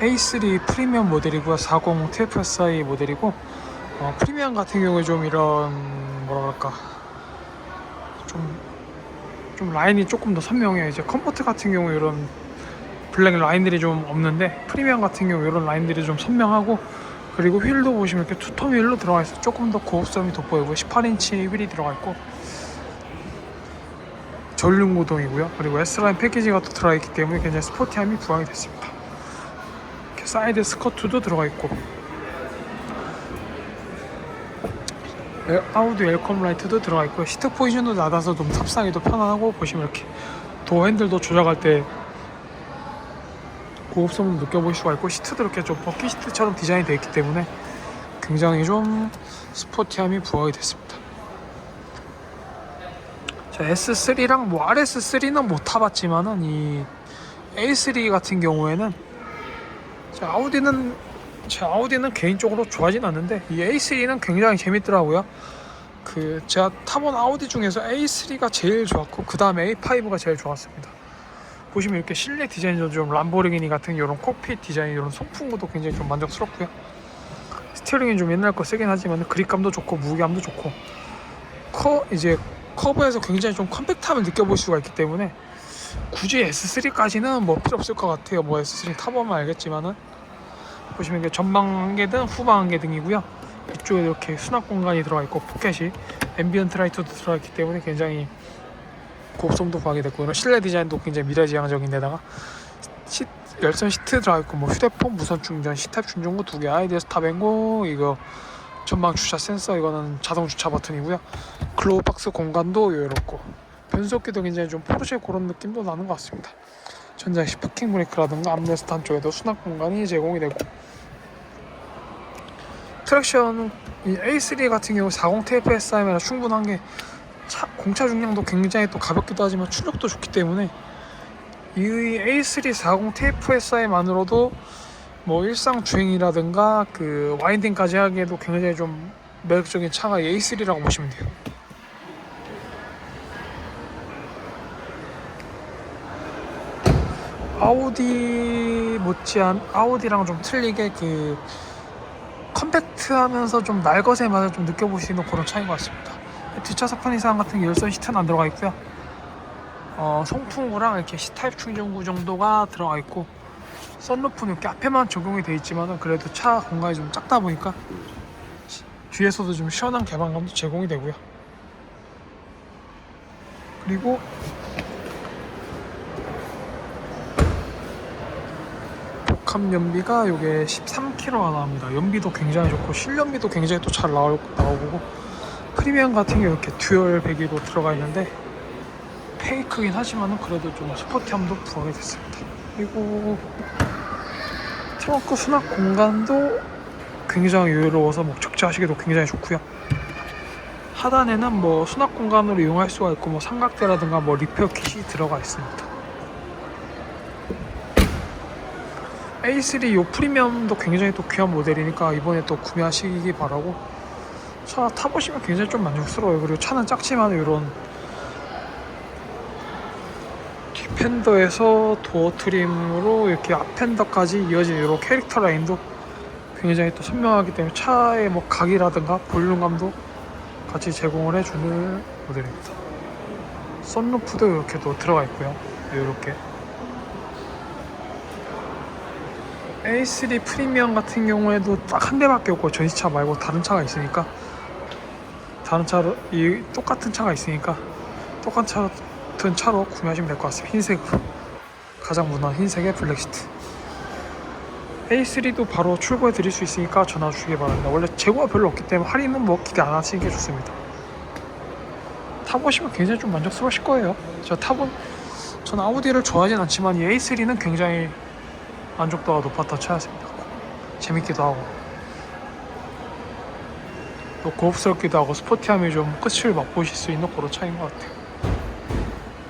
A3 프리미엄 모델이고요. 40 TFSI 모델이고 어, 프리미엄 같은 경우에 좀 이런 뭐라 그럴까 좀, 좀 라인이 조금 더 선명해요. 이제 컴포트 같은 경우 이런 블랙 라인들이 좀 없는데 프리미엄 같은 경우 이런 라인들이 좀 선명하고 그리고 휠도 보시면 이렇게 투톤 휠로 들어가 있어 조금 더 고급성이 돋보이고 18인치 휠이 들어가 있고 전륜 구동이고요. 그리고 S라인 패키지가 또 들어가 있기 때문에 굉장히 스포티함이 부각이 됐습니다. 사이드 스커트도 들어가 있고 에- 아우디 웰컴 라이트도 들어가 있고 시트 포지션도 낮아서 좀 탑승하기도 편안하고 보시면 이렇게 도어 핸들도 조작할 때 고급성을 느껴볼 수가 있고 시트도 이렇게 좀 버킷 시트처럼 디자인이 되어 있기 때문에 굉장히 좀 스포티함이 부각이 됐습니다. 자, S3랑 뭐 RS3는 못 타봤지만은 이 A3 같은 경우에는 자, 아우디는 제 아우디는 개인적으로 좋아하진 않는데 이 A3는 굉장히 재밌더라고요. 그 제가 타본 아우디 중에서 A3가 제일 좋았고 그 다음에 A5가 제일 좋았습니다. 보시면 이렇게 실내 디자인도 좀 람보르기니 같은 이런 콕핏 디자인 이런 송풍구도 굉장히 좀 만족스럽고요. 스티어링이 좀 옛날 거 쓰긴 하지만 그립감도 좋고 무게감도 좋고 커 이제 커브에서 굉장히 좀 컴팩트함을 느껴볼 수가 있기 때문에 굳이 S3까지는 뭐 필요 없을 것 같아요. 뭐 S3 타보면 알겠지만은 보시면 이게 전방 한개등 후방 한개등이고요. 이쪽에 이렇게 수납 공간이 들어가 있고 포켓이 앰비언트 라이트도 들어가 있기 때문에 굉장히 고급성도 부각이 됐고 이런 실내 디자인도 굉장히 미래지향적인 데다가 시, 열선 시트 들어가 있고 뭐 휴대폰 무선 충전 시탑 충전구 두 개 아이디어 스 탑앤고 이거 전방 주차 센서 이거는 자동 주차 버튼이고요 글로우 박스 공간도 여유롭고 변속기도 굉장히 좀 포르쉐 그런 느낌도 나는 것 같습니다 전자식 파킹 브레이크라든가 암레스트 한쪽에도 수납 공간이 제공이 되고 트랙션 이 A3 같은 경우 40 TFSI면 충분한 게 차, 공차 중량도 굉장히 또 가볍기도 하지만 출력도 좋기 때문에 이 A3 40 TFSI만으로도 뭐 일상 주행이라든가 그 와인딩까지 하기에도 굉장히 좀 매력적인 차가 이 A3라고 보시면 돼요. 아우디 못지않 아우디랑 좀 틀리게 그 컴팩트하면서 좀 날것의 맛을 좀 느껴볼 수 있는 그런 차인 것 같습니다. 뒷좌석 편의상 같은 게 열선 시트는 안 들어가 있고요. 어, 송풍구랑 이렇게 C타입 충전구 정도가 들어가 있고 썬루프는 이렇게 앞에만 적용이 돼 있지만은 그래도 차 공간이 좀 작다 보니까 시- 뒤에서도 좀 시원한 개방감도 제공이 되고요. 그리고 복합 연비가 이게 13kg가 나옵니다. 연비도 굉장히 좋고 실연비도 굉장히 또 잘 나오고 프리미엄 같은 경우 이렇게 듀얼 배기로 들어가 있는데 페이크긴 하지만은 그래도 좀 스포티함도 부각이 됐습니다. 그리고 트렁크 수납 공간도 굉장히 여유로워서 목적지 하시기도 굉장히 좋고요. 하단에는 뭐 수납 공간으로 이용할 수가 있고 뭐 삼각대라든가 뭐 리페어 킷이 들어가 있습니다. A3 요 프리미엄도 굉장히 또 귀한 모델이니까 이번에 또 구매하시기 바라고 차 타보시면 굉장히 좀 만족스러워요. 그리고 차는 작지만 이런 뒷펜더에서 도어 트림으로 이렇게 앞펜더까지 이어진 이런 캐릭터 라인도 굉장히 또 선명하기 때문에 차의 뭐 각이라든가 볼륨감도 같이 제공을 해주는 모델입니다. 썬루프도 이렇게 또 들어가 있고요. 이렇게 A3 프리미엄 같은 경우에도 딱 한 대밖에 없고 전시차 말고 다른 차가 있으니까 다른 차로 이 똑같은 차가 있으니까 똑같은 차, 같은 차로 구매하시면 될 것 같습니다. 흰색으로 가장 무난한 흰색의 블랙시트 A3도 바로 출고해 드릴 수 있으니까 전화 주시기 바랍니다. 원래 재고가 별로 없기 때문에 할인은 뭐 기대 안 하시는 게 좋습니다. 타보시면 굉장히 좀 만족스러우실 거예요. 저 타본 전 아우디를 좋아하진 않지만 이 A3는 굉장히 만족도가 높았던 차였습니다. 재밌기도 하고 또 고급스럽기도 하고 스포티함이 좀 끝을 맛보실 수 있는 그런 차인 것 같아요.